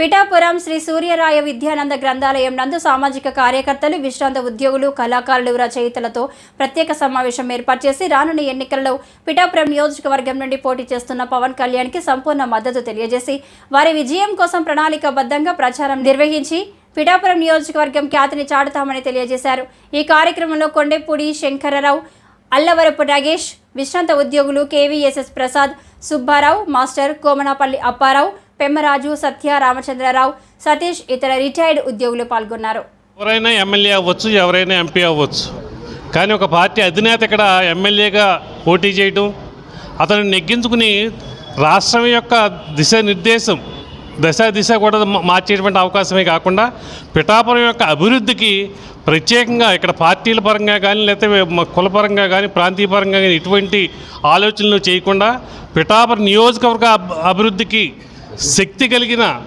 పిఠాపురం శ్రీ సూర్యరాయ విద్యానంద గ్రంథాలయం నందు సామాజిక కార్యకర్తలు విశ్రాంత ఉద్యోగులు కళాకారులు రచయితలతో ప్రత్యేక సమావేశం ఏర్పాటు చేసి రానున్న ఎన్నికల్లో పిఠాపురం నియోజకవర్గం నుండి పోటీ చేస్తున్న పవన్ కళ్యాణ్కి సంపూర్ణ మద్దతు తెలియజేసి వారి విజయం కోసం ప్రణాళికాబద్ధంగా ప్రచారం నిర్వహించి పిఠాపురం నియోజకవర్గం ఖ్యాతిని చాటుతామని తెలియజేశారు. ఈ కార్యక్రమంలో కొండెపూడి శంకరరావు అల్లవరపు నాగేష్ విశ్రాంత ఉద్యోగులు కేవీఎస్ఎస్ ప్రసాద్ సుబ్బారావు మాస్టర్ కోమనాపల్లి అప్పారావు పెమ్మరాజు సత్య రామచంద్రరావు సతీష్ ఇతర రిటైర్డ్ ఉద్యోగులు పాల్గొన్నారు. ఎవరైనా ఎమ్మెల్యే అవ్వచ్చు ఎవరైనా ఎంపీ అవ్వచ్చు. కానీ ఒక పార్టీ అధినేత ఇక్కడ ఎమ్మెల్యేగా పోటీ చేయటం అతను నెగ్గించుకుని రాష్ట్రం యొక్క దిశానిర్దేశం దశ దిశ కూడా మార్చేటువంటి అవకాశమే కాకుండా పిఠాపురం యొక్క అభివృద్ధికి ప్రత్యేకంగా ఇక్కడ పార్టీల పరంగా కానీ లేకపోతే కులపరంగా కానీ ప్రాంతీయ పరంగా కానీ ఎటువంటి ఆలోచనలు చేయకుండా పిఠాపురం నియోజకవర్గ అభివృద్ధికి శక్తి కలిగిన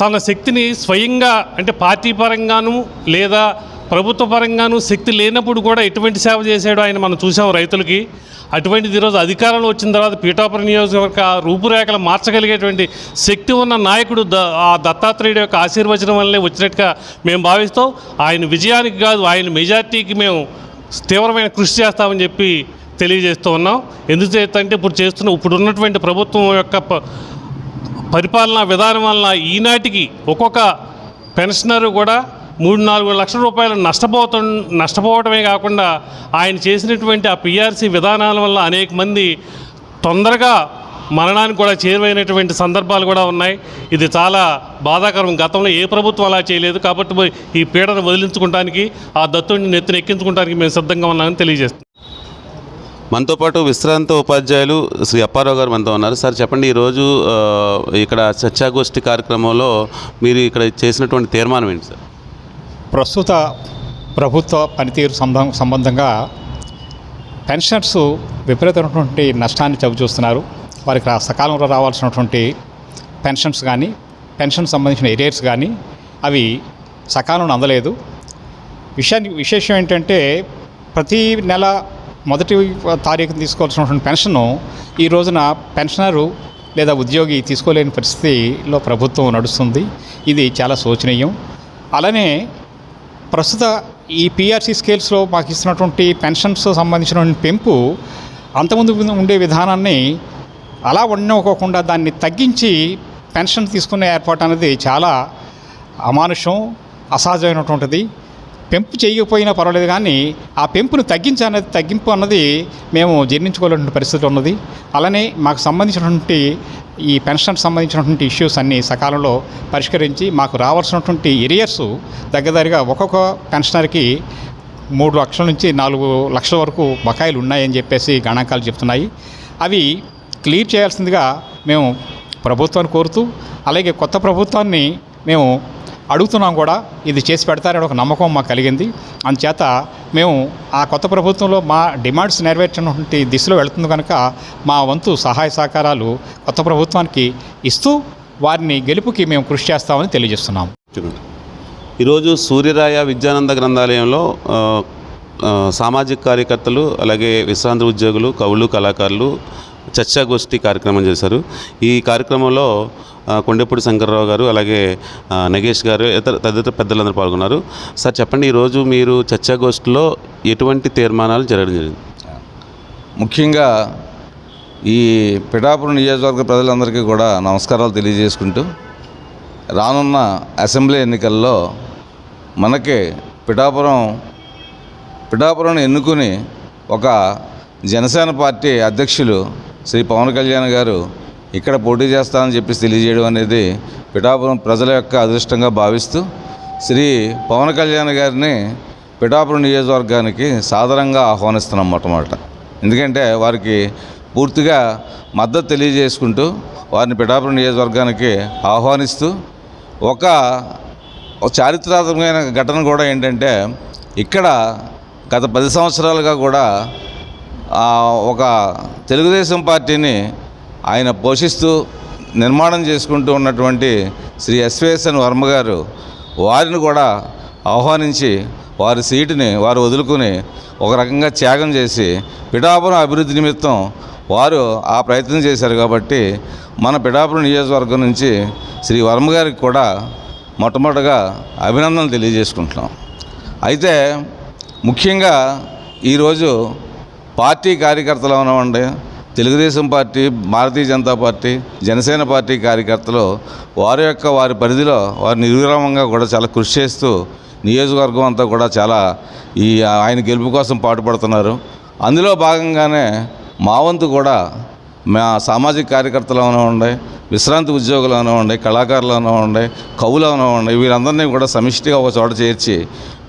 తన శక్తిని స్వయంగా అంటే పార్టీ పరంగాను లేదా ప్రభుత్వ పరంగాను శక్తి లేనప్పుడు కూడా ఎటువంటి సేవ చేశాడో ఆయన మనం చూసాం రైతులకి. అటువంటిది ఈరోజు అధికారంలో వచ్చిన తర్వాత పీఠాపురం నియోజకవర్గ రూపురేఖలు మార్చగలిగేటువంటి శక్తి ఉన్న నాయకుడు ద ఆ దత్తాత్రేయుడు యొక్క ఆశీర్వచనం వల్లనే వచ్చినట్టుగా మేము భావిస్తాం. ఆయన విజయానికి కాదు ఆయన మెజార్టీకి మేము తీవ్రమైన కృషి చేస్తామని చెప్పి తెలియజేస్తూ ఉన్నాం. ఎందుచేతంటే ఇప్పుడు చేస్తున్న ఇప్పుడు ఉన్నటువంటి ప్రభుత్వం యొక్క ప- పరిపాలనా విధానం వలన ఈనాటికి ఒక్కొక్క పెన్షనరు కూడా మూడు నాలుగు లక్షల రూపాయలు నష్టపోతు నష్టపోవటమే కాకుండా ఆయన చేసినటువంటి ఆ పిఆర్సీ విధానాల వల్ల అనేక మంది తొందరగా మరణానికి కూడా చేరువైనటువంటి సందర్భాలు కూడా ఉన్నాయి. ఇది చాలా బాధాకరం. గతంలో ఏ ప్రభుత్వం అలా చేయలేదు. కాబట్టి ఈ పీడను వదిలించుకోవడానికి ఆ దత్తుడిని నెత్తిని ఎక్కించుకోవడానికి మేము సిద్ధంగా ఉన్నామని తెలియజేస్తాం మనతో పాటు విశ్రాంత ఉపాధ్యాయులు శ్రీ అప్పారావు గారు మనతో ఉన్నారు. సార్ చెప్పండి ఈరోజు ఇక్కడ చర్చాగోష్ఠి కార్యక్రమంలో మీరు ఇక్కడ చేసినటువంటి తీర్మానం ఏంటి సార్? ప్రస్తుత ప్రభుత్వ పనితీరు సంబం సంబంధంగా పెన్షనర్స్ విపరీతమైనటువంటి నష్టాన్ని చవిచూస్తున్నారు. వారికి సకాలంలో రావాల్సినటువంటి పెన్షన్స్ కానీ పెన్షన్ సంబంధించిన ఏరియర్స్ కానీ అవి సకాలంలో అందలేదు. విషయాన్ని విశేషం ఏంటంటే ప్రతి నెల మొదటి తారీఖున తీసుకోవాల్సినటువంటి పెన్షను ఈ రోజున పెన్షనరు లేదా ఉద్యోగి తీసుకోలేని పరిస్థితిలో ప్రభుత్వం నడుస్తుంది. ఇది చాలా శోచనీయం. అలానే ప్రస్తుత ఈ పిఆర్సీ స్కేల్స్లో మాకు ఇస్తున్నటువంటి పెన్షన్స్ సంబంధించిన పెంపు అంతకుముందు ఉండే విధానాన్ని అలా ఉండకోకుండా దాన్ని తగ్గించి పెన్షన్ తీసుకునే ఏర్పాటు అనేది చాలా అమానుషం అసహజమైనటువంటిది. పెంపు చేయకపోయినా పర్వాలేదు కానీ ఆ పెంపును తగ్గించనేది తగ్గింపు అన్నది మేము జీర్ణించుకోలేని పరిస్థితి ఉన్నది. అలానే మాకు సంబంధించినటువంటి ఈ పెన్షన్ సంబంధించినటువంటి ఇష్యూస్ అన్నీ సకాలంలో పరిష్కరించి మాకు రావాల్సినటువంటి ఏరియర్స్ దగ్గరగా ఒక్కొక్క పెన్షనర్కి మూడు లక్షల నుంచి నాలుగు లక్షల వరకు బకాయిలు ఉన్నాయని చెప్పేసి గణాంకాలు చెప్తున్నాయి. అవి క్లియర్ చేయాల్సిందిగా మేము ప్రభుత్వాన్ని కోరుతూ అలాగే కొత్త ప్రభుత్వాన్ని మేము అడుగుతున్నాం కూడా ఇది చేసి పెడతారని ఒక నమ్మకం మాకు కలిగింది. అందుచేత మేము ఆ కొత్త ప్రభుత్వంలో మా డిమాండ్స్ నెరవేర్చినటువంటి దిశలో వెళుతుంది కనుక మా వంతు సహాయ సహకారాలు కొత్త ప్రభుత్వానికి ఇస్తూ వారిని గెలుపుకి మేము కృషి చేస్తామని తెలియజేస్తున్నాము ఈరోజు సూర్యరాయ విద్యానంద గ్రంథాలయంలో సామాజిక కార్యకర్తలు అలాగే విశ్రాంతి ఉద్యోగులు కవులు కళాకారులు చర్చాగోష్ఠి కార్యక్రమం చేశారు. ఈ కార్యక్రమంలో ఆ, కొండెపూడి శంకర్రావు గారు అలాగే నగేష్ గారు ఇతర తదితర పెద్దలందరూ పాల్గొన్నారు. సార్ చెప్పండి ఈరోజు మీరు చర్చాగోష్ఠిలో ఎటువంటి తీర్మానాలు జరగడం జరిగింది? ముఖ్యంగా ఈ పిఠాపురం నియోజకవర్గ ప్రజలందరికీ కూడా నమస్కారాలు తెలియజేసుకుంటూ రానున్న అసెంబ్లీ ఎన్నికల్లో మనకి పిఠాపురం పిఠాపురం ఎన్నుకుని ఒక జనసేన పార్టీ అధ్యక్షులు శ్రీ పవన్ కళ్యాణ్ గారు ఇక్కడ పోటీ చేస్తానని చెప్పేసి తెలియజేయడం అనేది పిఠాపురం ప్రజల యొక్క అదృష్టంగా భావిస్తూ శ్రీ పవన్ కళ్యాణ్ గారిని పిఠాపురం నియోజకవర్గానికి సాధారణంగా ఆహ్వానిస్తున్నాం మొట్టమొదట. ఎందుకంటే వారికి పూర్తిగా మద్దతు తెలియజేసుకుంటూ వారిని పిఠాపురం నియోజకవర్గానికి ఆహ్వానిస్తూ ఒక చారిత్రాత్మకమైన ఘటన కూడా ఏంటంటే ఇక్కడ గత పది సంవత్సరాలుగా కూడా ఒక తెలుగుదేశం పార్టీని ఆయన పోషిస్తూ నిర్మాణం చేసుకుంటూ ఉన్నటువంటి శ్రీ ఎస్వేసన్ వర్మ గారు వారిని కూడా ఆహ్వానించి వారి సీటుని వారు వదులుకుని ఒక రకంగా త్యాగం చేసి పిఠాపురం అభివృద్ధి నిమిత్తం వారు ఆ ప్రయత్నం చేశారు కాబట్టి మన పిఠాపురం నియోజకవర్గం నుంచి శ్రీ వర్మ గారికి కూడా మొట్టమొదటగా అభినందనలు తెలియజేసుకుంటున్నాం. అయితే ముఖ్యంగా ఈరోజు పార్టీ కార్యకర్తలు ఉన్నామండి Telugu Desam party Bharatiya Janata party Janasena party కార్యకర్తలు వారి యొక్క వారి పరిధిలో వారి నిర్విరామంగా కూడా చాలా కృషి చేస్తూ నియోజకవర్గం అంతా కూడా చాలా ఈ ఆయన గెలుపు కోసం పాటుపడుతున్నారు. అందులో భాగంగానే మా వంతు కూడా మా సామాజిక కార్యకర్తలు ఉండే విశ్రాంతి ఉద్యోగులు ఉండే కళాకారులు ఉండే కవులు ఉండే వీరందరినీ కూడా సమిష్టిగా ఒక చోట చేర్చి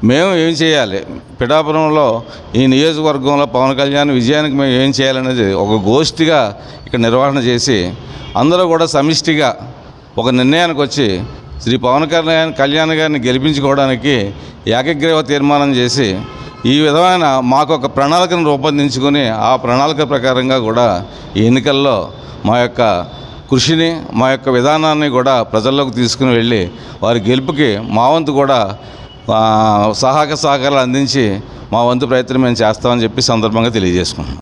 మేము ఏం చేయాలి? పిఠాపురంలో ఈ నియోజకవర్గంలో పవన్ కళ్యాణ్ విజయానికి మేము ఏం చేయాలనేది ఒక గోష్ఠిగా ఇక్కడ నిర్వహణ చేసి అందరూ కూడా సమిష్టిగా ఒక నిర్ణయానికి వచ్చి శ్రీ పవన్ కళ్యాణ్ కళ్యాణ్ గారిని గెలిపించుకోవడానికి ఏకగ్రీవ తీర్మానం చేసి ఈ విధమైన మాకు ఒక ప్రణాళికను రూపొందించుకొని ఆ ప్రణాళిక ప్రకారంగా కూడా ఈ ఎన్నికల్లో మా యొక్క కృషిని మా యొక్క విధానాన్ని కూడా ప్రజల్లోకి తీసుకుని వెళ్ళి వారి గెలుపుకి మా వంతు కూడా సహాయక సహకారాలు అందించి మా వంతు ప్రయత్నం మేము చేస్తామని చెప్పి సందర్భంగా తెలియజేసుకున్నాం